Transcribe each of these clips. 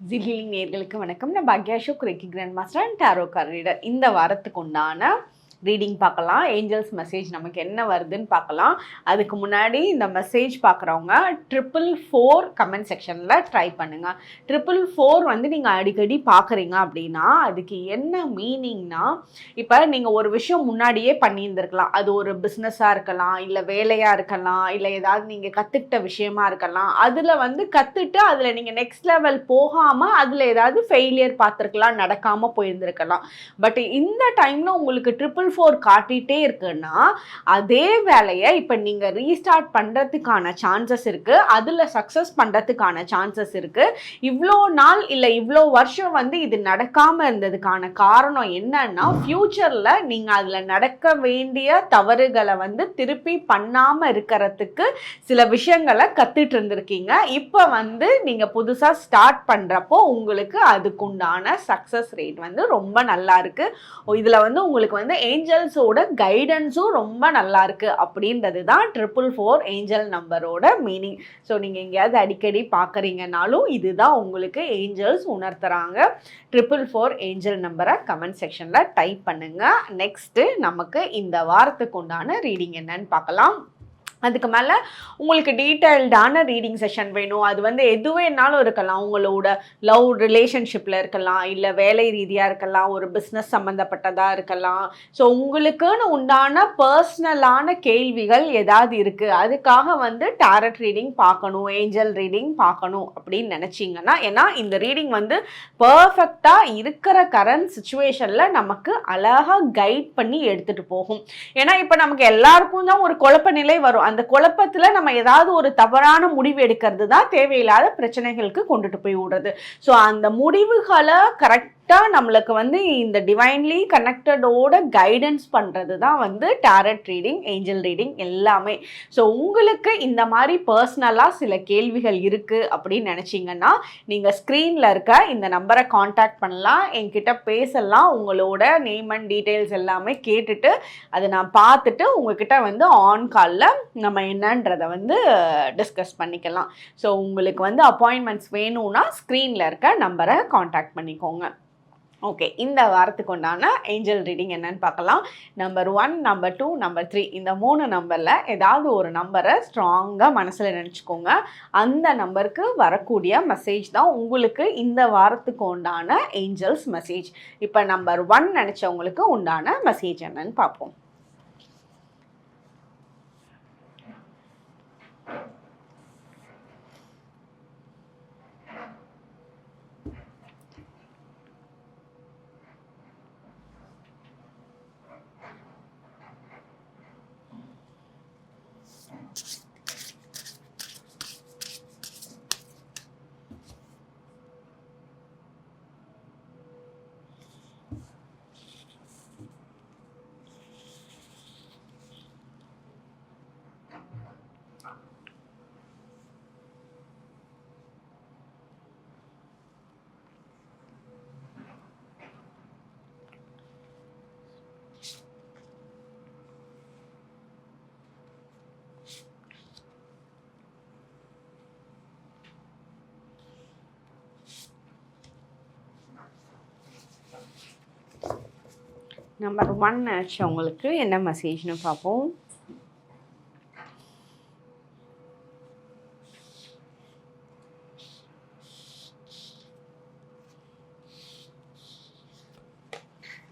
Jilly நேர்களுக்கு வணக்கம். நான் Bhagya Ashok reiki grand master and tarot card reader இந்த வாரத்துக்கு உண்டான ரீடிங் பார்க்கலாம். ஏஞ்சல்ஸ் மெசேஜ் நமக்கு என்ன வருதுன்னு பார்க்கலாம். அதுக்கு முன்னாடி இந்த மெசேஜ் பார்க்குறவங்க ட்ரிபிள் ஃபோர் கமெண்ட் செக்ஷனில் ட்ரை பண்ணுங்கள் ட்ரிபிள் ஃபோர் வந்து நீங்கள் அடிக்கடி பார்க்குறீங்க அப்படின்னா அதுக்கு என்ன மீனிங்னா இப்போ நீங்கள் ஒரு விஷயம் முன்னாடியே பண்ணியிருந்துருக்கலாம். அது ஒரு பிஸ்னஸாக இருக்கலாம் இல்லை வேலையாக இருக்கலாம் இல்லை ஏதாவது நீங்கள் கற்றுக்கிட்ட விஷயமா இருக்கலாம். அதில் வந்து கற்றுட்டு அதில் நீங்கள் நெக்ஸ்ட் லெவல் போகாமல் அதில் ஏதாவது ஃபெயிலியர் பார்த்துருக்கலாம் நடக்காமல் போயிருந்திருக்கலாம். பட் இந்த டைமில் உங்களுக்கு ட்ரிபிள் ஃபோர் காட்டிகிட்டே இருக்குன்னா அதே வேலையை இப்போ நீங்கள் ரீஸ்டார்ட் பண்ணுறதுக்கான சான்சஸ் இருக்குது அதில் சக்ஸஸ் பண்ணுறதுக்கான சான்சஸ் இருக்குது இவ்வளோ நாள் இல்லை இவ்வளோ வருஷம் வந்து இது நடக்காமல் இருந்ததுக்கான காரணம் என்னன்னா ஃப்யூச்சரில் நீங்கள் அதில் நடக்க வேண்டிய தவறுகளை வந்து திருப்பி பண்ணாமல் இருக்கிறதுக்கு சில விஷயங்களை கற்றுட்டு இருந்திருக்கீங்க. இப்போ வந்து நீங்கள் புதுசாக ஸ்டார்ட் பண்ணுறப்போ உங்களுக்கு அதுக்குண்டான சக்ஸஸ் ரேட் வந்து ரொம்ப நல்லா இருக்குது இதில் வந்து உங்களுக்கு வந்து ஏஞ்சல்ஸோட கைடன்ஸும் ரொம்ப நல்லா இருக்குது அப்படின்றது தான் ட்ரிபிள் ஃபோர் ஏஞ்சல் நம்பரோட மீனிங் ஸோ நீங்கள் எங்கேயாவது அடிக்கடி பார்க்குறீங்கனாலும் இதுதான் உங்களுக்கு ஏஞ்சல்ஸ் உணர்த்துறாங்க. ட்ரிபிள் ஃபோர் ஏஞ்சல் நம்பரை கமெண்ட் செக்ஷனில் டைப் பண்ணுங்கள் நெக்ஸ்ட்டு நமக்கு இந்த வாரத்துக்கு உண்டான ரீடிங் என்னன்னு பார்க்கலாம். அதுக்கு மேலே உங்களுக்கு டீட்டெயில்டான ரீடிங் செஷன் வேணும். அது வந்து எது வேணாலும் இருக்கலாம். உங்களோட லவ் ரிலேஷன்ஷிப்பில் இருக்கலாம். இல்லை வேலை ரீதியாக இருக்கலாம். ஒரு பிஸ்னஸ் சம்மந்தப்பட்டதாக இருக்கலாம். ஸோ உங்களுக்குன்னு உண்டான பர்சனலான கேள்விகள் ஏதாவது இருக்குது அதுக்காக வந்து டேரட் ரீடிங் பார்க்கணும் ஏஞ்சல் ரீடிங் பார்க்கணும் அப்படின்னு நினச்சிங்கன்னா ஏன்னா இந்த ரீடிங் வந்து பர்ஃபெக்டாக இருக்கிற கரண்ட் சுச்சுவேஷனில் நமக்கு அழகாக கைட் பண்ணி எடுத்துகிட்டு போகும். ஏன்னா இப்போ நமக்கு எல்லாருக்கும் தான் ஒரு குழப்ப நிலை வரும். அந்த குழப்பத்தில் நம்ம ஏதாவது ஒரு தவறான முடிவு எடுக்கிறது தான் தேவையில்லாத பிரச்சனைகளுக்கு கொண்டுட்டு போய் விடுறது. ஸோ அந்த முடிவுகளை கரெக்ட் கரெக்டாக நம்மளுக்கு வந்து இந்த டிவைன்லி கனெக்டடோட கைடன்ஸ் பண்ணுறது தான் வந்து டேரட் ரீடிங் ஏஞ்சல் ரீடிங் எல்லாமே. ஸோ உங்களுக்கு இந்த மாதிரி பர்சனலாக சில கேள்விகள் இருக்குது அப்படின்னு நினச்சிங்கன்னா நீங்கள் ஸ்க்ரீனில் இருக்க இந்த நம்பரை காண்டாக்ட் பண்ணலாம். என்கிட்ட பேசலாம். உங்களோட நேம் அண்ட் டீட்டெயில்ஸ் எல்லாமே கேட்டுட்டு அதை நான் பார்த்துட்டு உங்ககிட்ட வந்து ஆன் காலில் நம்ம என்னன்றதை வந்து டிஸ்கஸ் பண்ணிக்கலாம். ஸோ உங்களுக்கு வந்து அப்பாயின்மெண்ட்ஸ் வேணும்னா ஸ்க்ரீனில் இருக்க நம்பரை காண்டாக்ட் பண்ணிக்கோங்க. ஓகே இந்த வாரத்துக்கு உண்டான ஏஞ்சல் ரீடிங் என்னன்னு பார்க்கலாம். Number one number two number three இந்த மூணு நம்பரில் ஏதாவது ஒரு நம்பரை ஸ்ட்ராங்காக மனசில் நினச்சிக்கோங்க. அந்த நம்பருக்கு வரக்கூடிய மெசேஜ் தான் உங்களுக்கு இந்த வாரத்துக்கு உண்டான ஏஞ்சல்ஸ் மெசேஜ் இப்போ நம்பர் ஒன் நினச்சவங்களுக்கு உண்டான மெசேஜ் என்னன்னு பார்ப்போம். நம்பர் ஒன் நினச்சவங்களுக்கு என்ன மெசேஜ்னு பார்ப்போம்.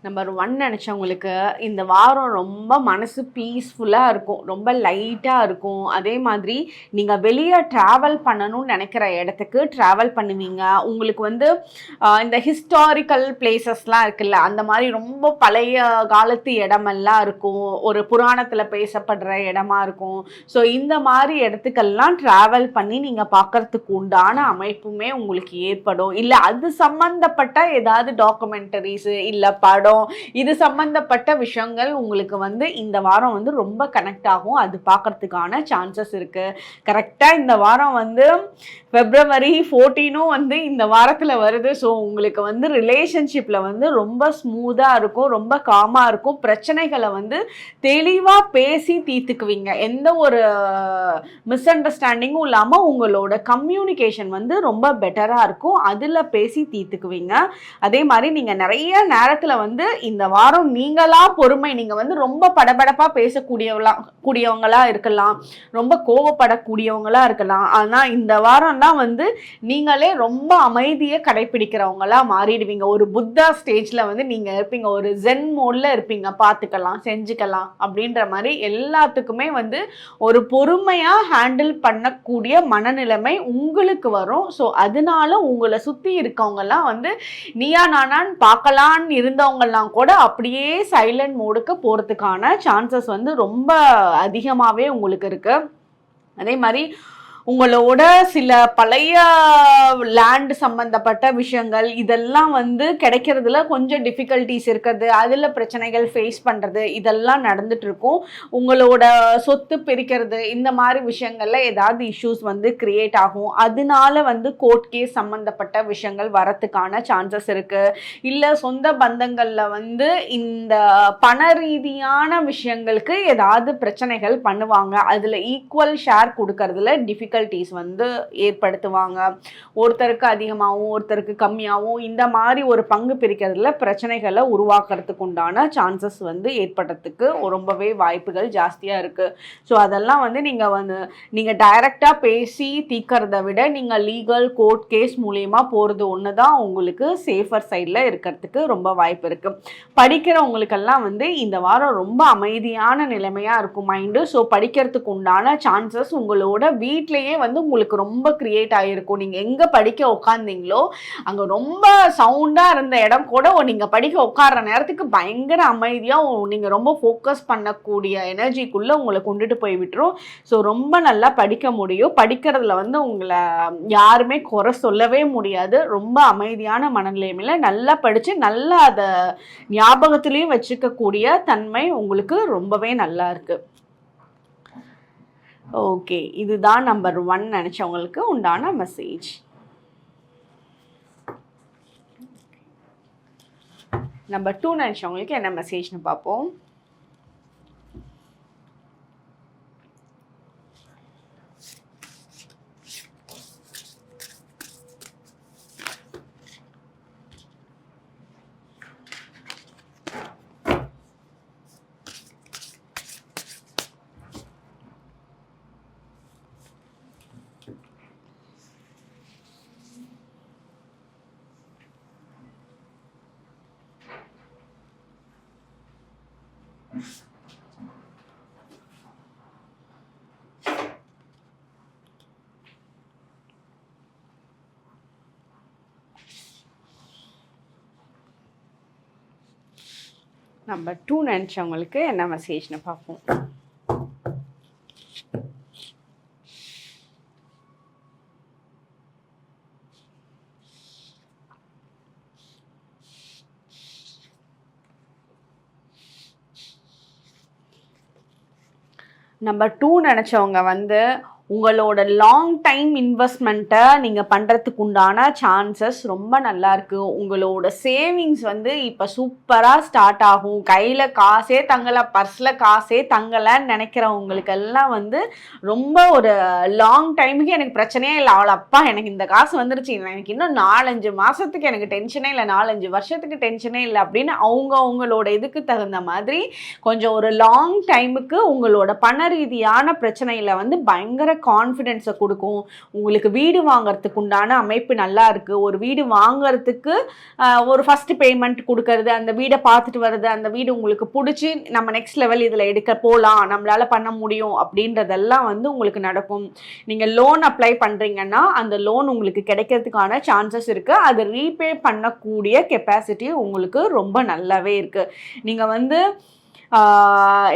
நம்பர் ஒன் நினச்சவங்களுக்கு இந்த வாரம் ரொம்ப மனசு பீஸ்ஃபுல்லாக இருக்கும். ரொம்ப லைட்டாக இருக்கும். அதே மாதிரி நீங்கள் வெளியே ட்ராவல் பண்ணணும்னு நினைக்கிற இடத்துக்கு ட்ராவல் பண்ணுவீங்க. உங்களுக்கு வந்து இந்த ஹிஸ்டாரிக்கல் பிளேசஸ்லாம் இருக்குல்ல அந்த மாதிரி ரொம்ப பழைய காலத்து இடமெல்லாம் இருக்கும். ஒரு புராணத்தில் பேசப்படுற இடமா இருக்கும். ஸோ இந்த மாதிரி இடத்துக்கெல்லாம் ட்ராவல் பண்ணி நீங்கள் பார்க்கறதுக்கு உண்டான அமைப்புமே உங்களுக்கு ஏற்படும். இல்லை அது சம்மந்தப்பட்ட ஏதாவது டாக்குமெண்டரிஸு இல்லை படம் விஷயம் இது சம்பந்தப்பட்ட விஷயங்கள் உங்களுக்கு வந்து இந்த வாரம் வந்து ரொம்ப கனெக்ட் ஆகும். அது பார்க்கறதுக்கான சான்சஸ் இருக்கு. கரெக்டாக இந்த வாரம் வந்து பிப்ரவரி ஃபோர்டீனும் வந்து இந்த வாரத்தில் வருது. ஸோ உங்களுக்கு வந்து ரிலேஷன்ஷிப்பில் வந்து ரொம்ப ஸ்மூத்தாக இருக்கும். ரொம்ப காமாக இருக்கும். பிரச்சனைகளை வந்து தெளிவாக பேசி தீர்த்துக்குவீங்க. எந்த ஒரு மிஸ் அண்டர்ஸ்டாண்டிங்கும் இல்லாமல் உங்களோட கம்யூனிகேஷன் வந்து ரொம்ப பெட்டராக இருக்கும். அதில் பேசி தீர்த்துக்குவீங்க. அதே மாதிரி நீங்கள் நிறைய நேரத்தில் வந்து இந்த வாரம் நீங்களா பொறுமை. நீங்கள் வந்து ரொம்ப படபடப்பாக பேசக்கூடியவங்களா கூடியவங்களா இருக்கலாம். ரொம்ப கோவப்படக்கூடியவங்களா இருக்கலாம். ஆனால் இந்த வாரம் தான் வந்து நீங்களே ரொம்ப அமைதியை கடைபிடிக்கிறவங்களா மாறிடுவீங்க. ஒரு புத்தா ஸ்டேஜில் வந்து நீங்கள் இருப்பீங்க. ஒரு ஜென் மோடில் இருப்பீங்க. பார்த்துக்கலாம் செஞ்சுக்கலாம் அப்படின்ற மாதிரி எல்லாத்துக்குமே வந்து ஒரு பொறுமையாக ஹேண்டில் பண்ணக்கூடிய மனநிலைமை உங்களுக்கு வரும். ஸோ அதனால உங்களை சுற்றி இருக்கவங்கலாம் வந்து நீயா நானான்னு பார்க்கலான்னு இருந்தவங்கெல்லாம் கூட அப்படியே சைலண்ட் மோடுக்கு போகிறதுக்கான சான்சஸ் வந்து ரொம்ப அதிகமாகவே உங்களுக்கு இருக்குது அதே மாதிரி உங்களோட சில பழைய லேண்ட் சம்மந்தப்பட்ட விஷயங்கள் இதெல்லாம் வந்து கிடைக்கிறதுல கொஞ்சம் டிஃபிகல்ட்டிஸ் இருக்கிறது அதில் பிரச்சனைகள் ஃபேஸ் பண்ணுறது இதெல்லாம் நடந்துட்டு இருக்கும் உங்களோட சொத்து பிரிக்கிறது இந்த மாதிரி விஷயங்களில் ஏதாவது இஷ்யூஸ் வந்து கிரியேட் ஆகும். அதனால வந்து கோர்ட் கேஸ் சம்மந்தப்பட்ட விஷயங்கள் வரத்துக்கான சான்சஸ் இருக்குது இல்லை சொந்த பந்தங்களில் வந்து இந்த பண ரீதியான விஷயங்களுக்கு ஏதாவது பிரச்சனைகள் பண்ணுவாங்க. அதில் ஈக்குவல் ஷேர் கொடுக்கறதுல டிஃபிகல்ட் டிஃபிகல்ட்டிஸ் வந்து ஏற்படுத்துவாங்க. ஒருத்தருக்கு அதிகமாகவும் ஒருத்தருக்கு கம்மியாகவும் இந்த மாதிரி ஒரு பங்கு பிரிக்கிறதுல பிரச்சனைகளை உருவாக்குறதுக்கு உண்டான சான்சஸ் வந்து ஏற்படுறதுக்கு ரொம்பவே வாய்ப்புகள் ஜாஸ்தியாக இருக்குது ஸோ அதெல்லாம் வந்து நீங்கள் வந்து நீங்கள் டைரெக்டாக பேசி தீக்கிறத விட நீங்கள் லீகல் கோர்ட் கேஸ் மூலயமா போகிறது ஒன்று தான் உங்களுக்கு சேஃபர் சைடில் இருக்கிறதுக்கு ரொம்ப வாய்ப்பு இருக்குது படிக்கிறவங்களுக்கெல்லாம் வந்து இந்த வாரம் ரொம்ப அமைதியான நிலைமையாக இருக்கும் மைண்டு ஸோ படிக்கிறதுக்கு உண்டான சான்சஸ் உங்களோட வீட்டிலேயே வந்து உங்களுக்கு ரொம்ப கிரியேட் ஆகிருக்கும் நீங்கள் எங்கே படிக்க உட்காந்தீங்களோ அங்கே ரொம்ப சவுண்டாக இருந்த இடம் கூட நீங்கள் படிக்க உட்கார்ற நேரத்துக்கு பயங்கர அமைதியாக நீங்கள் ரொம்ப ஃபோக்கஸ் பண்ணக்கூடிய எனர்ஜிக்குள்ளே உங்களை கொண்டுட்டு போய் விட்டுரும். ஸோ ரொம்ப நல்லா படிக்க முடியும். படிக்கிறதுல வந்து உங்களை யாருமே குறை சொல்லவே முடியாது. ரொம்ப அமைதியான மனநிலைமையில் நல்லா படித்து நல்லா அதை ஞாபகத்துலேயும் வச்சுக்கக்கூடிய தன்மை உங்களுக்கு ரொம்பவே நல்லா இருக்குது ஓகே இதுதான் நம்பர் ஒன் நினச்சவங்களுக்கு உண்டான மெசேஜ் நம்பர் டூ நினச்சவங்களுக்கு என்ன மெசேஜ்னு பார்ப்போம். நம்பர் டூ நினச்சவங்களுக்கு என்ன மெசேஜ்னு பார்ப்போம். நம்பர் டூ நினச்சவங்க வந்து உங்களோட லாங் டைம் இன்வெஸ்ட்மெண்ட்டை நீங்கள் பண்ணுறதுக்கு உண்டான சான்சஸ் ரொம்ப நல்லா இருக்குது உங்களோட சேவிங்ஸ் வந்து இப்போ சூப்பராக ஸ்டார்ட் ஆகும். கையில் காசே தங்கலை பர்ஸில் காசே தங்கலைன்னு நினைக்கிறவங்களுக்கெல்லாம் வந்து ரொம்ப ஒரு லாங் டைமுக்கு எனக்கு பிரச்சனையே இல்லை. அவள் அப்பா எனக்கு இந்த காசு வந்துருச்சு. எனக்கு இன்னும் நாலஞ்சு மாதத்துக்கு எனக்கு டென்ஷனே இல்லை. நாலஞ்சு வருஷத்துக்கு டென்ஷனே இல்லை. அப்படின்னு அவங்க அவங்களோட இதுக்கு தகுந்த மாதிரி கொஞ்சம் ஒரு லாங் டைமுக்கு உங்களோட பண ரீதியான பிரச்சனையில் வந்து பயங்கர கான்ஃபிடென்ஸை கொடுக்கும். உங்களுக்கு வீடு வாங்கிறதுக்கு உண்டான அமைப்பு நல்லா இருக்குது ஒரு வீடு வாங்கிறதுக்கு ஒரு ஃபஸ்ட் பேமெண்ட் கொடுக்கறது அந்த வீடை பார்த்துட்டு வர்றது அந்த வீடு உங்களுக்கு பிடிச்சி நம்ம நெக்ஸ்ட் லெவல் இதில் எடுக்க போகலாம் நம்மளால் பண்ண முடியும் அப்படின்றதெல்லாம் வந்து உங்களுக்கு நடக்கும். நீங்கள் லோன் அப்ளை பண்ணுறீங்கன்னா அந்த லோன் உங்களுக்கு கிடைக்கிறதுக்கான சான்சஸ் இருக்குது அதை ரீபே பண்ணக்கூடிய கெப்பாசிட்டி உங்களுக்கு ரொம்ப நல்லாவே இருக்குது நீங்கள் வந்து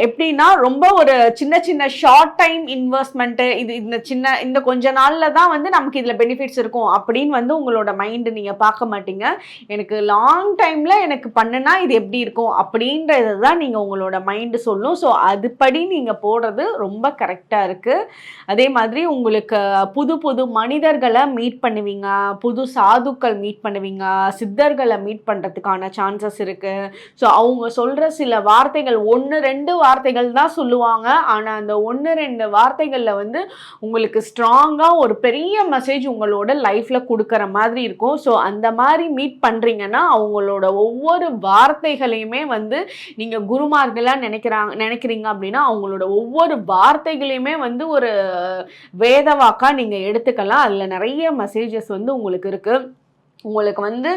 எப்படின்னா ரொம்ப ஒரு சின்ன சின்ன ஷார்ட் டைம் இன்வெஸ்ட்மெண்ட்டு இது இந்த சின்ன இந்த கொஞ்ச நாளில் தான் வந்து நமக்கு இதில் பெனிஃபிட்ஸ் இருக்கும் அப்படின்னு வந்து உங்களோட மைண்டு நீங்கள் பார்க்க மாட்டீங்க. எனக்கு லாங் டைமில் எனக்கு பண்ணுனா இது எப்படி இருக்கும் அப்படின்றது தான் நீங்கள் உங்களோட மைண்டு சொல்லும். ஸோ அதுபடி நீங்கள் போடுறது ரொம்ப கரெக்டாக இருக்குது அதே மாதிரி உங்களுக்கு புது புது மனிதர்களை மீட் பண்ணுவீங்க புது சாதுக்கள் மீட் பண்ணுவீங்க சித்தர்களை மீட் பண்ணுறதுக்கான சான்சஸ் இருக்குது ஸோ அவங்க சொல்கிற சில வார்த்தைகள் ஒன்று ரெண்டு வார்த்தைகள் தான் சொல்லுவாங்க. ஆனால் அந்த ஒன்று ரெண்டு வார்த்தைகளில் வந்து உங்களுக்கு ஸ்ட்ராங்காக ஒரு பெரிய மெசேஜ் உங்களோட லைஃப்பில் கொடுக்குற மாதிரி இருக்கும். ஸோ அந்த மாதிரி மீட் பண்ணுறீங்கன்னா அவங்களோட ஒவ்வொரு வார்த்தைகளையுமே வந்து நீங்கள் குருமார்களாக நினைக்கிறாங்க நினைக்கிறீங்க அப்படின்னா அவங்களோட ஒவ்வொரு வார்த்தைகளையுமே வந்து ஒரு வேதவாக்காக நீங்கள் எடுத்துக்கலாம். அதில் நிறைய மெசேஜஸ் வந்து உங்களுக்கு இருக்குது உங்களுக்கு வந்து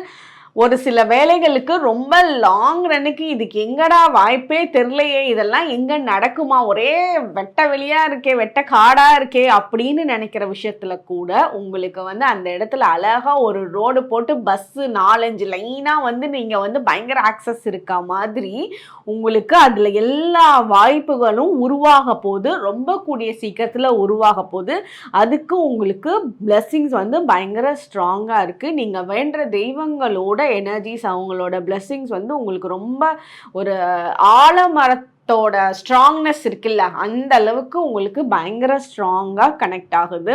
ஒரு சில வேலைகளுக்கு ரொம்ப லாங் ரன்னுக்கு இதுக்கு எங்கடா வாய்ப்பே தெரிலையே இதெல்லாம் எங்கே நடக்குமா? ஒரே வெட்ட வெளியாக இருக்கே வெட்ட காடாக இருக்கே அப்படின்னு நினைக்கிற விஷயத்தில் கூட உங்களுக்கு வந்து அந்த இடத்துல அழகாக ஒரு ரோடு போட்டு பஸ்ஸு நாலஞ்சு லைனாக வந்து நீங்கள் வந்து பயங்கர ஆக்சஸ் இருக்கா மாதிரி உங்களுக்கு அதில் எல்லா வாய்ப்புகளும் உருவாக போது ரொம்ப கூடிய சீக்கிரத்தில் உருவாக போது அதுக்கு உங்களுக்கு பிளெஸ்ஸிங்ஸ் வந்து பயங்கர ஸ்ட்ராங்காக இருக்குது நீங்கள் வேண்டுற தெய்வங்களோட எனர்ஜிஸ் அவங்களோட பிளெஸ்ஸிங்ஸ் வந்து உங்களுக்கு ரொம்ப ஒரு ஆழமரத்து ஹார்ட்டோட ஸ்ட்ராங்னஸ் இருக்குல்ல அந்த அளவுக்கு உங்களுக்கு பயங்கர ஸ்ட்ராங்காக கனெக்ட் ஆகுது.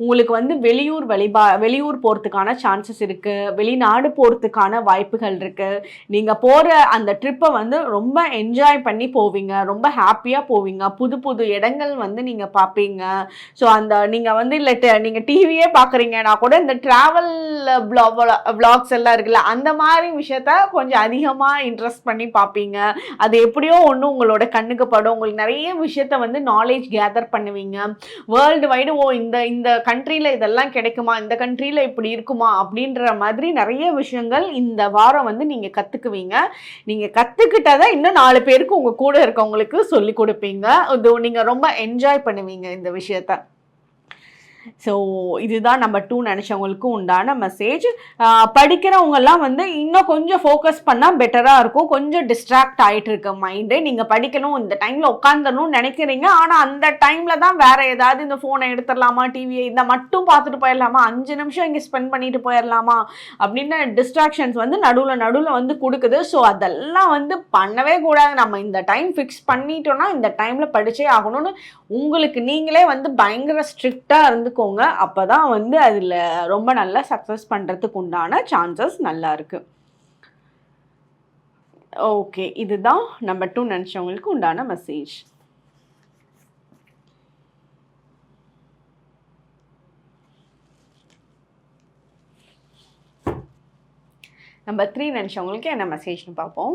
உங்களுக்கு வந்து வெளியூர் வழிபா வெளியூர் போகிறதுக்கான சான்சஸ் இருக்குது வெளிநாடு போகிறதுக்கான வாய்ப்புகள் இருக்குது நீங்கள் போகிற அந்த ட்ரிப்பை வந்து ரொம்ப என்ஜாய் பண்ணி போவீங்க. ரொம்ப ஹாப்பியாக போவீங்க. புது புது இடங்கள் வந்து நீங்கள் பார்ப்பீங்க ஸோ அந்த நீங்கள் வந்து இல்லை நீங்கள் டிவியே பார்க்குறீங்கன்னா கூட இந்த ட்ராவல் வ்ளாக்ஸ் எல்லாம் இருக்குல்ல அந்த மாதிரி விஷயத்த கொஞ்சம் அதிகமாக இன்ட்ரெஸ்ட் பண்ணி பார்ப்பீங்க அது எப்படியோ ஒன்று உங்களுக்கு உங்களோட கண்ணுக்கு படும். உங்களுக்கு நிறைய விஷயத்த வந்து நாலேஜ் கேதர் பண்ணுவீங்க. வேர்ல்டு வைடு ஓ இந்த இந்த கண்ட்ரியில் இதெல்லாம் கிடைக்குமா? இந்த கண்ட்ரியில் இப்படி இருக்குமா? அப்படின்ற மாதிரி நிறைய விஷயங்கள் இந்த வாரம் வந்து நீங்கள் கற்றுக்குவீங்க நீங்கள் கற்றுக்கிட்டதை இன்னும் நாலு பேருக்கு உங்கள் கூட இருக்கவங்களுக்கு சொல்லி கொடுப்பீங்க. இது நீங்கள் ரொம்ப என்ஜாய் பண்ணுவீங்க இந்த விஷயத்த. ஸோ இதுதான் நம்ம டூ நினச்சவங்களுக்கும் உண்டான மெசேஜ் படிக்கிறவங்கெல்லாம் வந்து இன்னும் கொஞ்சம் ஃபோக்கஸ் பண்ணால் பெட்டராக இருக்கும். கொஞ்சம் டிஸ்ட்ராக்ட் ஆகிட்டு இருக்க மைண்டு நீங்கள் படிக்கணும் இந்த டைமில் உட்காந்துடணும்னு நினைக்கிறீங்க. ஆனால் அந்த டைமில் தான் வேறு ஏதாவது இந்த ஃபோனை எடுத்துடலாமா டிவியை இந்த மட்டும் பார்த்துட்டு போயிடலாமா? அஞ்சு நிமிஷம் இங்கே ஸ்பெண்ட் பண்ணிட்டு போயிடலாமா? அப்படின்னு டிஸ்ட்ராக்ஷன்ஸ் வந்து நடுவில் நடுவில் வந்து கொடுக்குது. ஸோ அதெல்லாம் வந்து பண்ணவே கூடாது. நம்ம இந்த டைம் ஃபிக்ஸ் பண்ணிட்டோம்னா இந்த டைமில் படித்தே ஆகணும்னு உங்களுக்கு நீங்களே வந்து பயங்கர ஸ்ட்ரிக்டாக இருந்து பார்த்துக்கோங்க அப்போ தான் வந்து அதில் ரொம்ப நல்லா சக்ஸஸ் பண்ணுறதுக்கு உண்டான சான்சஸ் நல்லா இருக்குது ஓகே இதுதான் நம்பர் டூ நினச்சவங்களுக்கு உண்டான மெசேஜ் நம்பர் த்ரீ நினச்சவங்களுக்கு என்ன மெசேஜ்னு பார்ப்போம்.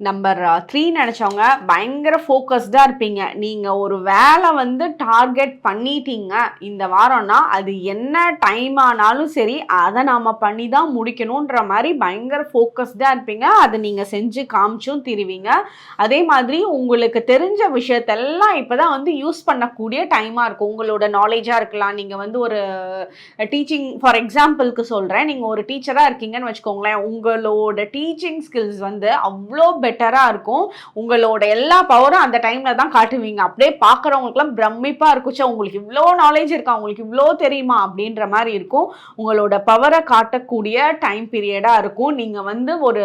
நம்பர் த்ரீ uh, நினச்சவங்க பயங்கர ஃபோக்கஸ்டாக இருப்பீங்க. நீங்கள் ஒரு வேலை வந்து டார்கெட் பண்ணிட்டீங்க இந்த வாரம்னா அது என்ன டைம் ஆனாலும் சரி அதை நாம் பண்ணி தான் முடிக்கணுன்ற மாதிரி பயங்கர ஃபோக்கஸ்டாக இருப்பீங்க. அதை நீங்கள் செஞ்சு காமிச்சும் திருவிங்க. அதே மாதிரி உங்களுக்கு தெரிஞ்ச விஷயத்தெல்லாம் இப்போ தான் வந்து யூஸ் பண்ணக்கூடிய டைமாக இருக்கும். உங்களோட நாலேஜாக இருக்கலாம். நீங்கள் வந்து ஒரு டீச்சிங் ஃபார் எக்ஸாம்பிளுக்கு சொல்கிறேன் நீங்கள் ஒரு டீச்சராக இருக்கீங்கன்னு வச்சுக்கோங்களேன். உங்களோட டீச்சிங் ஸ்கில்ஸ் வந்து அவ்வளோ பெட்டராக இருக்கும். உங்களோட எல்லா பவரும் அந்த டைமில் தான் காட்டுவீங்க. அப்படியே பார்க்குறவங்களுக்குலாம் பிரமிப்பாக இருக்கும். சே உங்களுக்கு இவ்வளோ நாலேஜ் இருக்கா? உங்களுக்கு இவ்வளோ தெரியுமா? அப்படின்ற மாதிரி இருக்கும். உங்களோட பவரை காட்டக்கூடிய டைம் பீரியடாக இருக்கும். நீங்கள் வந்து ஒரு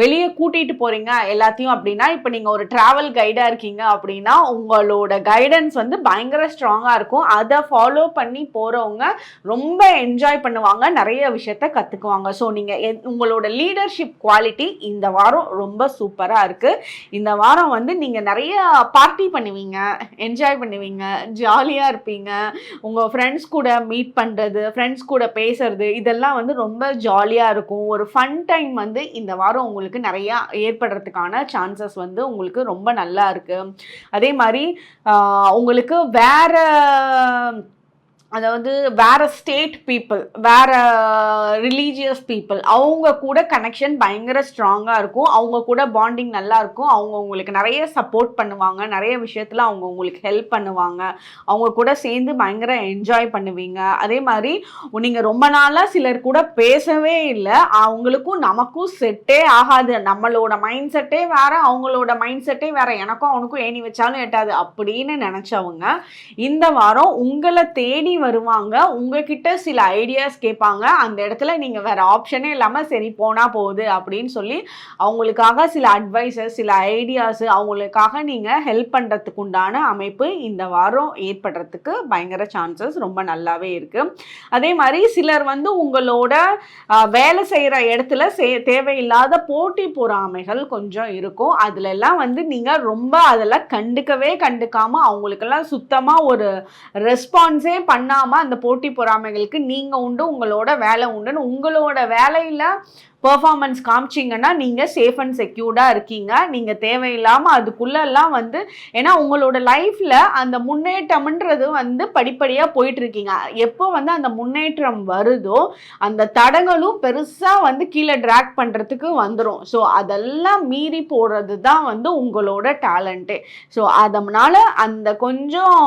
வெளியே கூட்டிகிட்டு போகிறீங்க எல்லாத்தையும் அப்படின்னா இப்போ நீங்கள் ஒரு ட்ராவல் கைடாக இருக்கீங்க அப்படின்னா உங்களோட கைடன்ஸ் வந்து பயங்கர ஸ்ட்ராங்காக இருக்கும். அதை ஃபாலோ பண்ணி போகிறவங்க ரொம்ப என்ஜாய் பண்ணுவாங்க. நிறைய விஷயத்த கற்றுக்குவாங்க ஸோ நீங்கள் உங்களோட லீடர்ஷிப் குவாலிட்டி இந்த வாரம் ரொம்ப சூப்பராக இருக்குது இந்த வாரம் வந்து நீங்கள் நிறைய பார்ட்டி பண்ணுவீங்க என்ஜாய் பண்ணுவீங்க ஜாலியாக இருப்பீங்க. உங்கள் ஃப்ரெண்ட்ஸ் கூட மீட் பண்ணுறது ஃப்ரெண்ட்ஸ் கூட பேசுறது இதெல்லாம் வந்து ரொம்ப ஜாலியாக இருக்கும். ஒரு ஃபன் டைம் வந்து இந்த வாரம் உங்களுக்கு நிறையா ஏற்படுறதுக்கான சான்சஸ் வந்து உங்களுக்கு ரொம்ப நல்லா இருக்குது அதே மாதிரி உங்களுக்கு வேற அதாவது வேற ஸ்டேட் பீப்புள் வேற ரிலீஜியஸ் பீப்புள் அவங்க கூட கனெக்ஷன் பயங்கர ஸ்ட்ராங்காக இருக்கும். அவங்க கூட பாண்டிங் நல்லா இருக்கும். அவங்க உங்களுக்கு நிறைய சப்போர்ட் பண்ணுவாங்க. நிறைய விஷயத்தில் அவங்க உங்களுக்கு ஹெல்ப் பண்ணுவாங்க. அவங்க கூட சேர்ந்து பயங்கர என்ஜாய் பண்ணுவீங்க. அதே மாதிரி நீங்கள் ரொம்ப நாளாக சிலர் கூட பேசவே இல்லை. அவங்களுக்கும் நமக்கும் செட்டே ஆகாது. நம்மளோட மைண்ட் செட்டே வேற அவங்களோட மைண்ட் செட்டே வேற. எனக்கும் அவனுக்கும் ஏணி வச்சாலும் எட்டாது. அப்படின்னு நினச்சவங்க இந்த வாரம் உங்களை தேடி வருவாங்க. உங்ககிட்ட சில ஐடியாஸ் கேட்பாங்க. அந்த இடத்துல நீங்கள் வேற ஆப்ஷனே இல்லாமல் சரி போனால் போகுது அப்படின்னு சொல்லி அவங்களுக்காக சில அட்வைஸஸ் சில ஐடியாஸு அவங்களுக்காக நீங்கள் ஹெல்ப் பண்ணுறதுக்கு உண்டான அமைப்பு இந்த வாரம் ஏற்படுறதுக்கு பயங்கர சான்சஸ் ரொம்ப நல்லாவே இருக்குது அதே மாதிரி சிலர் வந்து உங்களோட வேலை செய்கிற இடத்துல சே தேவையில்லாத போட்டி பொறாமைகள் கொஞ்சம் இருக்கும். அதுலெல்லாம் வந்து நீங்கள் ரொம்ப அதெல்லாம் கண்டுக்கவே கண்டுக்காமல் அவங்களுக்கெல்லாம் சுத்தமாக ஒரு ரெஸ்பான்ஸே பண்ண பண்ணாமல் அந்த போட்டி பொறாமைகளுக்கு நீங்கள் உண்டு உங்களோட வேலை உண்டுன்னு உங்களோட வேலையில் பர்ஃபார்மன்ஸ் காமிச்சிங்கன்னா நீங்கள் சேஃப் அண்ட் செக்யூர்டாக இருக்கீங்க. நீங்கள் தேவையில்லாமல் அதுக்குள்ளெல்லாம் வந்து ஏன்னா உங்களோட லைஃப்பில் அந்த முன்னேற்றம்ன்றது வந்து படிப்படியாக போயிட்டுருக்கீங்க. எப்போ வந்து அந்த முன்னேற்றம் வருதோ அந்த தடங்களும் பெருசாக வந்து கீழே ட்ராக் பண்ணுறதுக்கு வந்துடும் ஸோ அதெல்லாம் மீறி போடுறது தான் வந்து உங்களோட டேலண்ட்டே ஸோ அதனால் அந்த கொஞ்சம்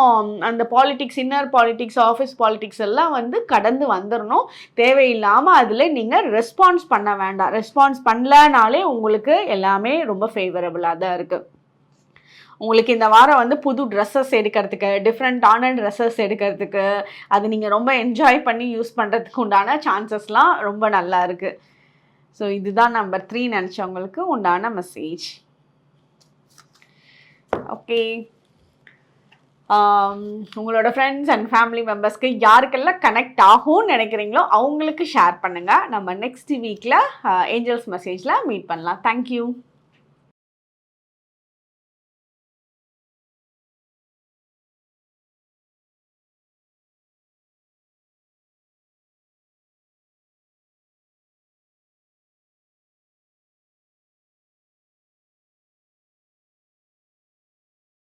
அந்த politics inner politics office politics எல்லாம் வந்து கடந்து வந்துடணும் தேவையில்லாமல் அதில் நீங்கள் ரெஸ்பான்ஸ் பண்ண வேண்டாம். ரெஸ்பான்ஸ் பண்ணலனாலே உங்களுக்கு எல்லாமே ரொம்ப ஃபேவரபுளாக தான் இருக்குது உங்களுக்கு இந்த வாரம் வந்து புது ட்ரெஸ்ஸஸ் எடுக்கிறதுக்கு டிஃப்ரெண்ட்டான ட்ரெஸ்ஸஸ் எடுக்கிறதுக்கு அது நீங்கள் ரொம்ப என்ஜாய் பண்ணி யூஸ் பண்ணுறதுக்கு உண்டான சான்சஸ்லாம் ரொம்ப நல்லா இருக்குது ஸோ இதுதான் நம்பர் த்ரீ நினச்சவங்களுக்கு உண்டான மெசேஜ் ஓகே உங்களோட ஃப்ரெண்ட்ஸ் அண்ட் ஃபேமிலி மெம்பர்ஸ்க்கு யாருக்கெல்லாம் கனெக்ட் ஆகும்னு நினைக்கிறீங்களோ அவங்களுக்கு ஷேர் பண்ணுங்கள் நம்ம நெக்ஸ்ட் வீக்கில் ஏஞ்சல்ஸ் மெசேஜில் மீட் பண்ணலாம். தேங்க்யூ